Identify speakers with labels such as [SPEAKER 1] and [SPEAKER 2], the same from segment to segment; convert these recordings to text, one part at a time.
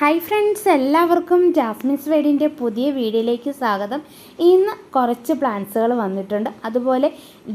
[SPEAKER 1] Hi friends എല്ലാവർക്കും Jasmin's വേഡിന്റെ പുതിയ വീഡിയോയിലേക്ക് സ്വാഗതം. ഇന്ന് കുറച്ച് പ്ലാന്റ്സുകൾ വന്നിട്ടുണ്ട്. അതുപോലെ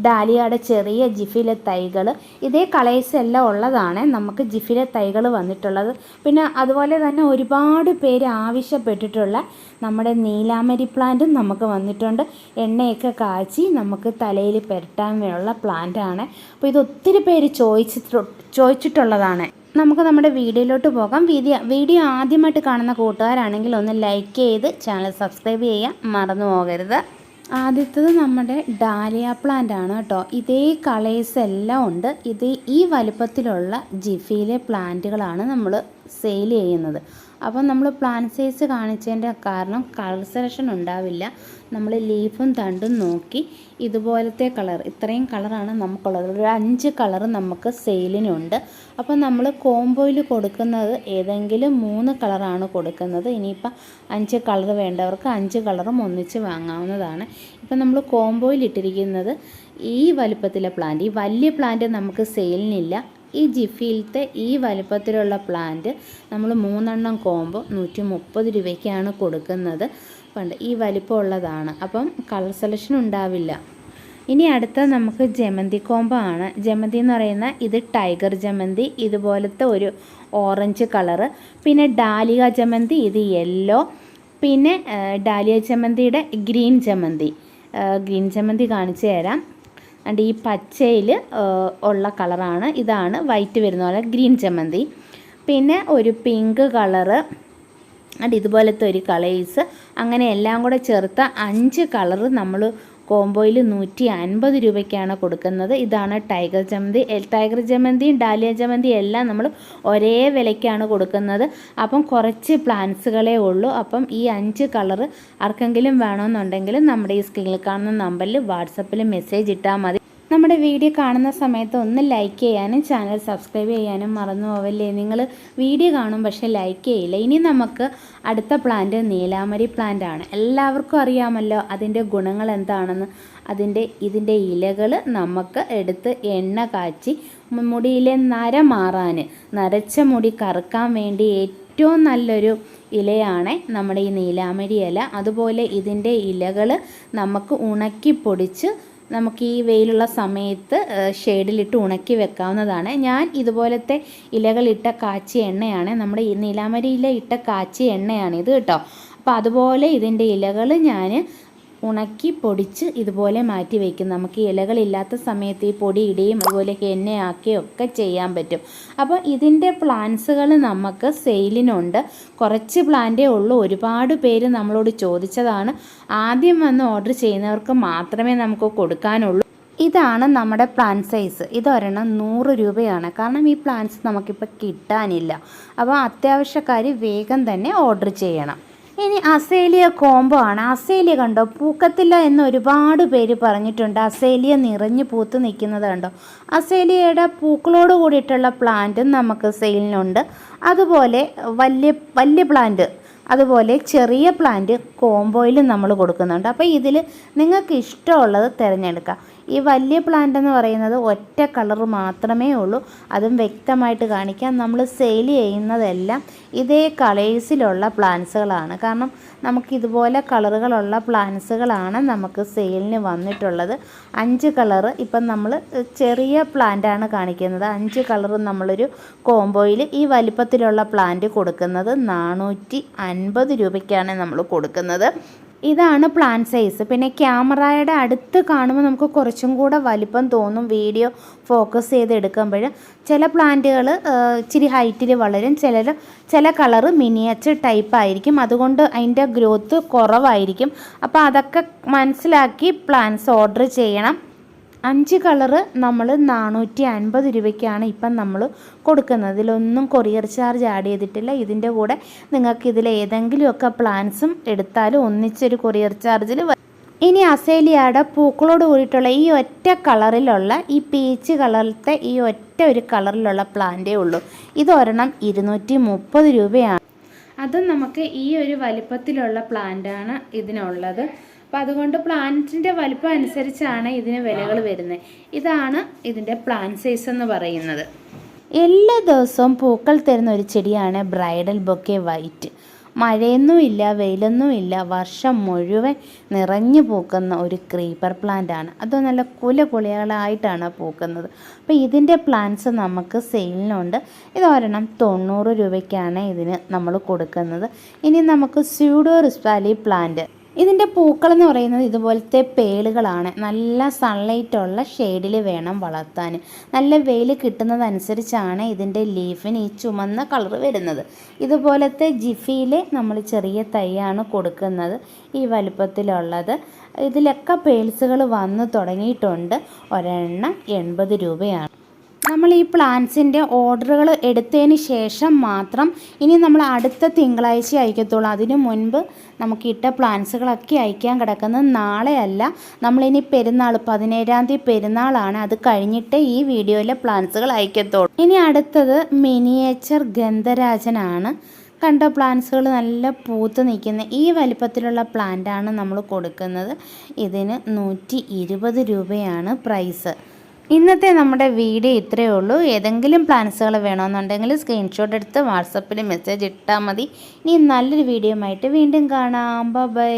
[SPEAKER 1] ഡാലിയയുടെ ചെറിയ ജിഫിലെ തൈകൾ ഇതേ കളേഴ്സ് എല്ലാം ഉള്ളതാണ് നമുക്ക് ജിഫിലെ തൈകൾ വന്നിട്ടുള്ളത്. പിന്നെ അതുപോലെ തന്നെ ഒരുപാട് പേര് ആവശ്യപ്പെട്ടിട്ടുള്ള നമ്മുടെ നീലാമരി പ്ലാന്റും നമുക്ക് വന്നിട്ടുണ്ട്. എണ്ണയൊക്കെ കാച്ചി നമുക്ക് തലയിൽ പുരട്ടാനുള്ള പ്ലാന്റാണ് അപ്പോൾ ഇത് ഒത്തിരി പേര് ചോദിച്ചിട്ട് ചോദിച്ചിട്ടുള്ളതാണ്. നമുക്ക് നമ്മുടെ വീഡിയോയിലോട്ട് പോകാം. വീഡിയോ വീഡിയോ ആദ്യമായിട്ട് കാണുന്ന കൂട്ടുകാരാണെങ്കിൽ ഒന്ന് ലൈക്ക് ചെയ്ത് ചാനൽ സബ്സ്ക്രൈബ് ചെയ്യാൻ മറന്നു പോകരുത്. ആദ്യത്തത് നമ്മുടെ ഡാലിയ പ്ലാന്റ് ആണ് കേട്ടോ. ഇതേ കളേഴ്സ് എല്ലാം ഉണ്ട്. ഇത് ഈ വലുപ്പത്തിലുള്ള ജിഫിയിലെ പ്ലാന്റുകളാണ് നമ്മൾ സെയിൽ ചെയ്യുന്നത്. അപ്പം നമ്മൾ പ്ലാന്റ് സൈസ് കാണിച്ചതിന്റെ കാരണം കളർ സെലക്ഷൻ ഉണ്ടാവില്ല. നമ്മൾ ലീഫും തണ്ടും നോക്കി ഇതുപോലത്തെ കളർ ഇത്രയും കളറാണ് നമുക്കുള്ളത്. ഒരു അഞ്ച് കളർ നമുക്ക് സെയിലിനുണ്ട് അപ്പം നമ്മൾ കോംബോയിൽ കൊടുക്കുന്നത് ഏതെങ്കിലും മൂന്ന് കളറാണ് കൊടുക്കുന്നത്. ഇനിയിപ്പം അഞ്ച് കളർ വേണ്ടവർക്ക് അഞ്ച് കളറും ഒന്നിച്ച് വാങ്ങാവുന്നതാണ്. ഇപ്പം നമ്മൾ കോംബോയിൽ ഇട്ടിരിക്കുന്നത് ഈ വലുപ്പത്തിലെ പ്ലാന്റ് ഈ വലിയ പ്ലാന്റ് നമുക്ക് സെയിലിനില്ല ഈ ജിഫിയിലത്തെ ഈ വലുപ്പത്തിലുള്ള പ്ലാന്റ് നമ്മൾ മൂന്നെണ്ണം കോമ്പോ നൂറ്റി മുപ്പത് രൂപയ്ക്കാണ് കൊടുക്കുന്നത്. പണ്ട് ഈ വലിപ്പമുള്ളതാണ് അപ്പം കളർ സെലക്ഷൻ ഉണ്ടാവില്ല. ഇനി അടുത്ത നമുക്ക് ജമന്തി കോമ്പോ ആണ്. ജമന്തി എന്ന് പറയുന്ന ഇത് ടൈഗർ ജമന്തി ഇതുപോലത്തെ ഒരു ഓറഞ്ച് കളറ് പിന്നെ ഡാലിക ജമന്തി ഇത് യെല്ലോ പിന്നെ ഡാലിയ ജമന്തിയുടെ ഗ്രീൻ ജമന്തി. ഗ്രീൻ ജമന്തി കാണിച്ചു തരാം. അണ്ട് ഈ പച്ചയിൽ ഉള്ള കളറാണ്. ഇതാണ് വൈറ്റ് വരുന്ന പോലെ ഗ്രീൻ ചമ്മന്തി പിന്നെ ഒരു പിങ്ക് കളറ് ആൻഡ് ഇതുപോലത്തെ ഒരു കളേഴ്സ്. അങ്ങനെ എല്ലാം കൂടെ ചേർത്ത അഞ്ച് കളറ് നമ്മൾ കോംബോയിൽ നൂറ്റി അൻപത് രൂപയ്ക്കാണ് കൊടുക്കുന്നത്. ഇതാണ് ടൈഗർ ജമന്തി. ടൈഗർ ജമന്തിയും ഡാലിയ ജമന്തിയും എല്ലാം നമ്മൾ ഒരേ വിലയ്ക്കാണ് കൊടുക്കുന്നത്. അപ്പം കുറച്ച് പ്ലാന്റ്സുകളേ ഉള്ളൂ. അപ്പം ഈ അഞ്ച് കളറ് ആർക്കെങ്കിലും വേണമെന്നുണ്ടെങ്കിൽ നമ്മുടെ ഈ സ്ക്രീനിൽ കാണുന്ന നമ്പറിൽ വാട്സപ്പിൽ മെസ്സേജ് ഇട്ടാൽ മതി. നമ്മുടെ വീഡിയോ കാണുന്ന സമയത്ത് ഒന്ന് ലൈക്ക് ചെയ്യാനും ചാനൽ സബ്സ്ക്രൈബ് ചെയ്യാനും മറന്നു പോവല്ലേ? നിങ്ങൾ വീഡിയോ കാണും പക്ഷേ ലൈക്ക് ചെയ്യില്ല. ഇനി നമുക്ക് അടുത്ത പ്ലാന്റ് നീലാമരി പ്ലാന്റ് ആണ്. എല്ലാവർക്കും അറിയാമല്ലോ അതിന്റെ ഗുണങ്ങൾ എന്താണെന്ന്. അതിന്റെ ഇതിന്റെ ഇലകൾ നമുക്ക് എടുത്ത് എണ്ണ കാച്ചി മുടിയിലെ നര മാറാൻ നരച്ച മുടി കറുക്കാൻ വേണ്ടി ഏറ്റവും നല്ലൊരു ഇലയാണ് നമ്മുടെ ഈ നീലാമരി ഇല. അതുപോലെ ഇതിന്റെ ഇലകൾ നമുക്ക് ഉണക്കി പൊടിച്ച് നമുക്ക് ഈ വെയിലുള്ള സമയത്ത് ഷെയ്ഡിലിട്ട് ഉണക്കി വെക്കാവുന്നതാണ്. ഞാൻ ഇതുപോലത്തെ ഇലകളിട്ട കാച്ചിയ എണ്ണയാണ് നമ്മുടെ ഈ നീലാമരിയില ഇട്ട കാച്ചിയ എണ്ണയാണ് ഇത് കേട്ടോ. അപ്പോൾ അതുപോലെ ഇതിന്റെ ഇലകൾ ഞാൻ ഉണക്കി പൊടിച്ച് ഇതുപോലെ മാറ്റി വയ്ക്കും നമുക്ക് ഇലകളില്ലാത്ത സമയത്ത് ഈ പൊടി ഇടുകയും അതുപോലെ എണ്ണയാക്കുകയും ഒക്കെ ചെയ്യാൻ പറ്റും. അപ്പോൾ ഇതിന്റെ പ്ലാന്റ്സുകൾ നമുക്ക് സെയിലിനുണ്ട്. കുറച്ച് പ്ലാന്റേ ഉള്ളൂ. ഒരുപാട് പേര് നമ്മളോട് ചോദിച്ചതാണ്. ആദ്യം വന്ന് ഓർഡർ ചെയ്യുന്നവർക്ക് മാത്രമേ നമുക്ക് കൊടുക്കാനുള്ളൂ. ഇതാണ് നമ്മുടെ പ്ലാൻ സൈസ്. ഇതൊരെണ്ണം നൂറ് രൂപയാണ്. കാരണം ഈ പ്ലാൻസ് നമുക്കിപ്പോൾ കിട്ടാനില്ല. അപ്പോൾ അത്യാവശ്യക്കാർ വേഗം തന്നെ ഓർഡർ ചെയ്യണം. ഇനി അസേലിയ കോംബോ ആണ്. അസേലിയ കണ്ടോ? പൂക്കത്തില്ല എന്ന് ഒരുപാട് പേര് പറഞ്ഞിട്ടുണ്ട്. അസേലിയ നിറഞ്ഞു പൂത്ത് നിൽക്കുന്നത് കണ്ടോ? അസേലിയയുടെ പൂക്കളോട് കൂടിയിട്ടുള്ള പ്ലാന്റും നമുക്ക് സെയിലിനുണ്ട്. അതുപോലെ വലിയ വലിയ പ്ലാന്റ് അതുപോലെ ചെറിയ പ്ലാന്റ് കോംബോയിലും നമ്മൾ കൊടുക്കുന്നുണ്ട്. അപ്പോൾ ഇതിൽ നിങ്ങൾക്ക് ഇഷ്ടമുള്ളത് തിരഞ്ഞെടുക്കാം. ഈ വലിയ പ്ലാന്റ് എന്ന് പറയുന്നത് ഒറ്റ കളർ മാത്രമേ ഉള്ളൂ. അതും വ്യക്തമായിട്ട് കാണിക്കാം. നമ്മൾ സെയിൽ ചെയ്യുന്നതെല്ലാം ഇതേ കളേഴ്സിലുള്ള പ്ലാന്റ്സുകളാണ് കാരണം നമുക്ക് ഇതുപോലെ കളറുകളുള്ള പ്ലാന്റ്സുകളാണ് നമുക്ക് സെയിലിന് വന്നിട്ടുള്ളത്. അഞ്ച് കളറ് ഇപ്പം നമ്മൾ ചെറിയ പ്ലാന്റാണ് കാണിക്കുന്നത്. അഞ്ച് കളറും നമ്മളൊരു കോംബോയിൽ ഈ വലിപ്പത്തിലുള്ള പ്ലാന്റ് കൊടുക്കുന്നത് നാനൂറ്റി അൻപത് രൂപയ്ക്കാണ് നമ്മൾ കൊടുക്കുന്നത്. ഇതാണ് പ്ലാൻ സൈസ് പിന്നെ ക്യാമറയുടെ അടുത്ത് കാണുമ്പോൾ നമുക്ക് കുറച്ചും കൂടെ വലിപ്പം തോന്നും വീഡിയോ ഫോക്കസ് ചെയ്ത് എടുക്കുമ്പോൾ ചില പ്ലാന്റുകൾ ഇച്ചിരി ഹൈറ്റിൽ വളരും. ചില ചില കളറ് മിനിയേച്ചർ ടൈപ്പ് ആയിരിക്കും. അതുകൊണ്ട് അതിന്റെ ഗ്രോത്ത് കുറവായിരിക്കും. അപ്പോൾ അതൊക്കെ മനസ്സിലാക്കി പ്ലാന്റ്സ് ഓർഡർ ചെയ്യണം. അഞ്ച് കളറ് നമ്മൾ നാനൂറ്റി അൻപത് രൂപയ്ക്കാണ് ഇപ്പം നമ്മൾ കൊടുക്കുന്നത്. ഇതിലൊന്നും കൊറിയർ ചാർജ് ആഡ് ചെയ്തിട്ടില്ല. ഇതിന്റെ കൂടെ നിങ്ങൾക്ക് ഇതിൽ ഏതെങ്കിലുമൊക്കെ പ്ലാൻസും എടുത്താലും ഒന്നിച്ചൊരു കൊറിയർ ചാർജിൽ ഇനി അസേലിയാടെ പൂക്കളോട് കൂടിയിട്ടുള്ള ഈ ഒറ്റ കളറിലുള്ള ഈ പീച്ച് കളറിലത്തെ ഈ ഒറ്റ ഒരു കളറിലുള്ള പ്ലാന്റേ ഉള്ളൂ. ഇതൊരെണ്ണം ഇരുന്നൂറ്റി മുപ്പത് രൂപയാണ്. അതും നമുക്ക് ഈ ഒരു വലിപ്പത്തിലുള്ള പ്ലാന്റാണ് ഇതിനുള്ളത്. അപ്പോൾ അതുകൊണ്ട് പ്ലാന്റിന്റെ വലിപ്പം അനുസരിച്ചാണ് ഇതിന് വിലകൾ വരുന്നത്. ഇതാണ് ഇതിന്റെ പ്ലാന്റ് സൈസ് എന്ന് പറയുന്നത്. എല്ലാ ദിവസവും പൂക്കൾ തരുന്ന ഒരു ചെടിയാണ് ബ്രൈഡൽ ബൊക്കെ വൈറ്റ്. മഴയൊന്നുമില്ല വെയിലൊന്നുമില്ല വർഷം മുഴുവൻ നിറഞ്ഞു പൂക്കുന്ന ഒരു ക്രീപ്പർ പ്ലാന്റ് ആണ്. അത് നല്ല കുല കുലകളായിട്ടാണ് പൂക്കുന്നത്. അപ്പോൾ ഇതിന്റെ പ്ലാന്റ്സ് നമുക്ക് സെയിലിനുണ്ട്. ഇതൊരെണ്ണം തൊണ്ണൂറ് രൂപയ്ക്കാണ് ഇതിന് നമ്മൾ കൊടുക്കുന്നത്. ഇനി നമുക്ക് സ്യൂഡോ റിസ്പാലി പ്ലാന്റ്. ഇതിന്റെ പൂക്കൾ എന്ന് പറയുന്നത് ഇതുപോലത്തെ പേളുകളാണ്. നല്ല സൺലൈറ്റ് ഉള്ള ഷെയ്ഡിൽ വേണം വളർത്താൻ. നല്ല വെയിൽ കിട്ടുന്നതനുസരിച്ചാണ് ഇതിന്റെ ലീഫിന് ഈ ചുമന്ന കളർ വരുന്നത്. ഇതുപോലത്തെ ജിഫിയിലെ നമ്മൾ ചെറിയ തൈയാണ് കൊടുക്കുന്നത്. ഈ വലുപ്പത്തിലുള്ളത്. ഇതിലൊക്കെ പേൾസുകൾ വന്നു തുടങ്ങിയിട്ടുണ്ട്. ഒരെണ്ണം എൺപത് രൂപയാണ്. നമ്മൾ ഈ പ്ലാന്റ്സിന്റെ ഓർഡറുകൾ എടുത്തതിന് ശേഷം മാത്രം ഇനി നമ്മൾ അടുത്ത തിങ്കളാഴ്ച അയക്കത്തുള്ളൂ. അതിനു മുൻപ് നമുക്ക് ഇട്ട പ്ലാന്റ്സുകളൊക്കെ അയക്കാൻ കിടക്കുന്നത് നാളെയല്ല. നമ്മളിനി പെരുന്നാൾ പതിനേഴാം തീയതി പെരുന്നാളാണ്. അത് കഴിഞ്ഞിട്ട് ഈ വീഡിയോയിലെ പ്ലാന്റ്സുകൾ അയക്കത്തുള്ളൂ. ഇനി അടുത്തത് മിനിയേച്ചർ ഗന്ധരാജനാണ്. കണ്ട പ്ലാന്റ്സുകൾ നല്ല പൂത്ത് നിൽക്കുന്ന ഈ വലിപ്പത്തിലുള്ള പ്ലാന്റാണ് നമ്മൾ കൊടുക്കുന്നത്. ഇതിന് നൂറ്റി രൂപയാണ് പ്രൈസ്. ഇന്നത്തെ നമ്മുടെ വീഡിയോ ഇത്രയേ ഉള്ളൂ. ഏതെങ്കിലും പ്ലാൻസുകൾ വേണമെന്നുണ്ടെങ്കിൽ സ്ക്രീൻഷോട്ട് എടുത്ത് വാട്സപ്പിൽ മെസ്സേജ് ഇട്ടാൽ മതി. ഇനി നല്ലൊരു വീഡിയോ ആയിട്ട് വീണ്ടും കാണാം. ബൈ